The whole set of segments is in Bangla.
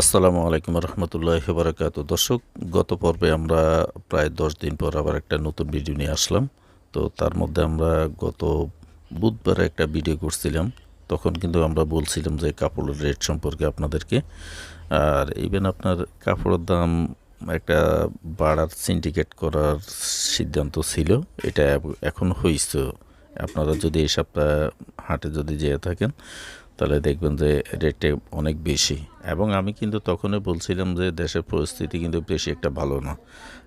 আসসালামু আলাইকুম রহমতুল্লাহ বারাকাতু। দর্শক, গত পর্বে আমরা প্রায় দশ দিন পর আবার একটা নতুন ভিডিও নিয়ে আসলাম। তো তার মধ্যে আমরা গত বুধবার একটা ভিডিও করছিলাম। তখন কিন্তু আমরা বলছিলাম যে কাপড়ের রেট সম্পর্কে আপনাদেরকে। আর ইভেন আপনার কাপড়ের দাম একটা বাড়ার সিন্ডিকেট করার সিদ্ধান্ত ছিল, এটা এখন হয়েছে আপনারা যদি এই সপ্তাহ হাটে যদি যেয়ে থাকেন তাহলে দেখবেন যে রেটটা অনেক বেশি। এবং আমি কিন্তু তখনই বলছিলাম যে দেশের পরিস্থিতি কিন্তু বেশি একটা ভালো না।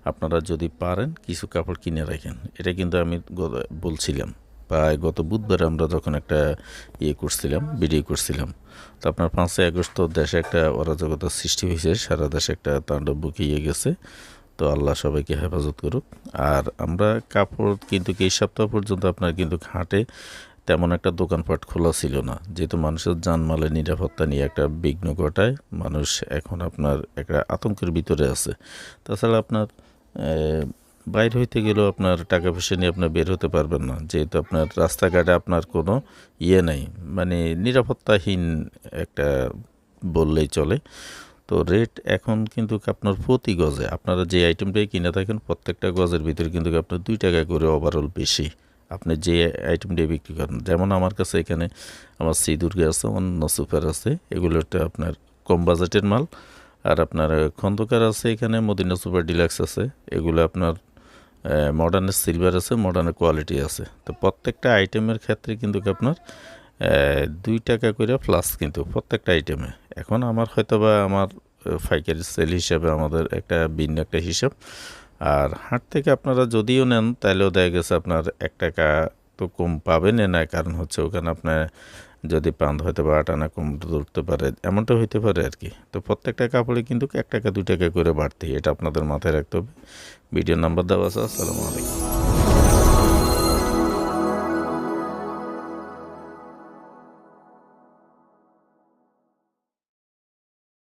আপনারা যদি পারেন কিছু কাপড় কিনে রাখেন। এটা কিন্তু আমি বলছিলাম। প্রায় গত বুধবার আমরা যখন একটা ইয়ে করছিলাম ভিডিও করছিলাম, তো আপনার পাঁচই আগস্ট তো দেশে একটা অরাজকতার সৃষ্টি হয়েছে, সারা দেশে একটা তাণ্ডব বুকিয়ে গেছে। তো আল্লাহ সবাইকে হেফাজত করুক। আর আমরা কাপড় কিন্তু এই সপ্তাহ পর্যন্ত আপনার কিন্তু হাটে তেমন একটা দোকানপাট খোলা ছিল না। যেহেতু মানুষের জানমালের নিরাপত্তা নিয়ে একটা বিঘ্ন ঘটায়, মানুষ এখন আপনার একটা আতঙ্কের ভিতরে আছে। তাছাড়া আপনার বাইর হইতে গেলেও আপনার টাকা পয়সা নিয়ে আপনার বের হতে পারবেন না। যেহেতু আপনার রাস্তাঘাটে আপনার কোনো ইয়ে নেই মানে নিরাপত্তাহীন একটা বললেই চলে। তো রেট এখন কিন্তু আপনার প্রতি গজে। আপনারা যে আইটেমটাই কিনে থাকেন, প্রত্যেকটা গজের ভিতরে কিন্তু আপনার দুই টাকা করে ওভারঅল বেশি। আপনি যে আইটেমটাই বিক্রি করেন যেমন আমার কাছে এখানে আমার সিঁদুর্গে আছে অন্য সুপার আছে এগুলোটা আপনার কম বাজেটের মাল। আর আপনার খন্দকার আছে এখানে মদিনা সুপার ডিলাক্স আছে এগুলো আপনার মডার্নের সিলভার আছে মডার্নের কোয়ালিটি আছে। তো প্রত্যেকটা আইটেমের ক্ষেত্রে কিন্তু আপনার দুই টাকা করে প্লাস কিন্তু প্রত্যেকটা আইটেমে এখন আমার হয়তো বা আমার আহ, পাইকারি সেল হিসাবে আমাদের একটা ভিন্ন একটা হিসাব। আর হাট থেকে আপনারা যদিও নেন তাহলেও দেখা গেছে আপনার এক টাকা তো কম পাবেন না। কারণ হচ্ছে ওখানে আপনার যদি পান, হয়তো বা আট আনা কম ধরতে পারে, এমনটা হইতে পারে আর কি। তো প্রত্যেকটা কাপড়ে কিন্তু এক টাকা, দুই টাকা করে বাড়তি, এটা আপনাদের মাথায় রাখতে হবে। ভিডিও নাম্বার দেওয়া আছে, আসসালামু আলাইকুম।